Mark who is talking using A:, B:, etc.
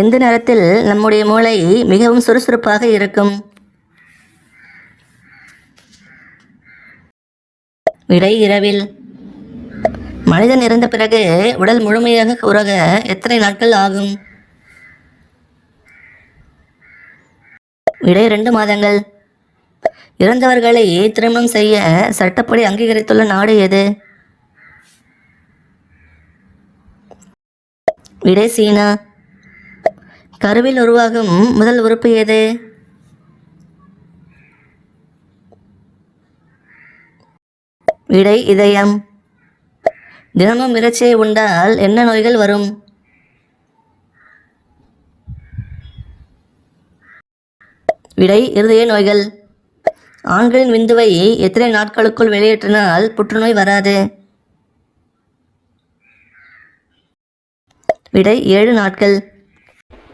A: எந்த நேரத்தில் நம்முடைய மூளை மிகவும் சுறுசுறுப்பாக இருக்கும்? விடை இரவில். மனிதன் இறந்த பிறகு உடல் முழுமையாக உறக எத்தனை நாட்கள் ஆகும்? விடை ரெண்டு மாதங்கள். இறந்தவர்களை திருமணம் செய்ய சட்டப்படி அங்கீகரித்துள்ள நாடு எது? விடை சீனா. கருவில் உருவாகும் முதல் உறுப்பு எது விடை இதயம். தினமும் இறைச்சியை உண்டால் என்ன நோய்கள் வரும்? விடை இருதய நோய்கள். ஆண்களின் விந்துவை எத்தனை நாட்களுக்குள் வெளியேற்றினால் புற்றுநோய் வராது? விடை ஏழு நாட்கள்.